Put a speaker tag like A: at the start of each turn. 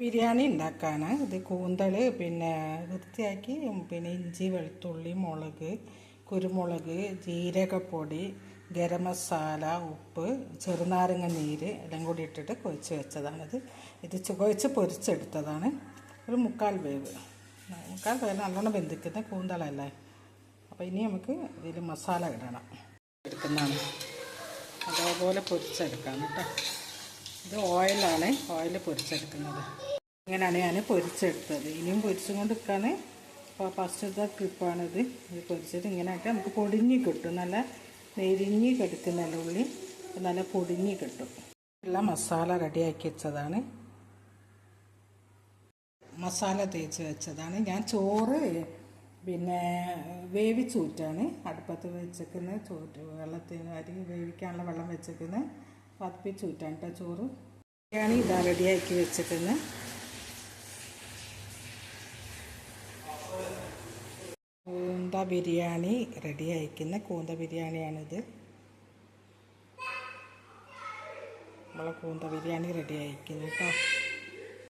A: ബിരിയാണി ഉണ്ടാക്കാണ് ഇത് കൂന്തൽ പിന്നെ വൃത്തിയാക്കി പിന്നെ ഇഞ്ചി വെളുത്തുള്ളി മുളക് കുരുമുളക് ജീരകപ്പൊടി ഗരം മസാല ഉപ്പ് ചെറുനാരങ്ങ നീര് എല്ലാം കൂടി ഇട്ടിട്ട് കുഴച്ച് വെച്ചതാണിത്. ഇത് കുഴച്ച് പൊരിച്ചെടുത്തതാണ്. ഒരു മുക്കാൽ വേവ്. മുക്കാൽ വേവ് നല്ലോണം വെന്തിക്കുന്ന കൂന്തളല്ലേ? അപ്പോൾ ഇനി നമുക്ക് ഇതിൽ മസാല ഇടണം. എടുക്കുന്നതാണ്. അതേപോലെ പൊരിച്ചെടുക്കാം കേട്ടോ. ഇത് ഓയിലാണ്. ഓയിൽ പൊരിച്ചെടുക്കുന്നത്. ഇങ്ങനെയാണ് ഞാൻ പൊരിച്ചെടുത്തത്. ഇനിയും പൊരിച്ചും കൊണ്ട് നിൽക്കാൻ ഇപ്പോൾ ഫസ്റ്റത്തെ ക്ലിപ്പാണിത്. ഇത് പൊരിച്ചത് ഇങ്ങനെ ആക്കി നമുക്ക് പൊടിഞ്ഞ് കിട്ടും. നല്ല നെരിഞ്ഞ് കിടക്കുന്നല്ല ഉള്ളി. നല്ല പൊടിഞ്ഞ് കിട്ടും. എല്ലാം മസാല റെഡിയാക്കി വെച്ചതാണ്. മസാല തേച്ച് വെച്ചതാണ്. ഞാൻ ചോറ് പിന്നെ വേവിച്ചൂറ്റാണ്. അടുപ്പത്ത് വെച്ചേക്കുന്നത് ചോറ് വെള്ളത്തിന് അരി വേവിക്കാനുള്ള വെള്ളം വെച്ചേക്കുന്നത് പതിപ്പിച്ചൂറ്റാണ് കേട്ടോ ചോറ്. ബിരിയാണി ഇതാ റെഡിയാക്കി വെച്ചിട്ടുണ്ട്. കൂന്ത ബിരിയാണി റെഡി അയക്കുന്ന കൂന്ത ബിരിയാണിയാണിത്. നമ്മളെ കൂന്ത ബിരിയാണി റെഡി കേട്ടോ.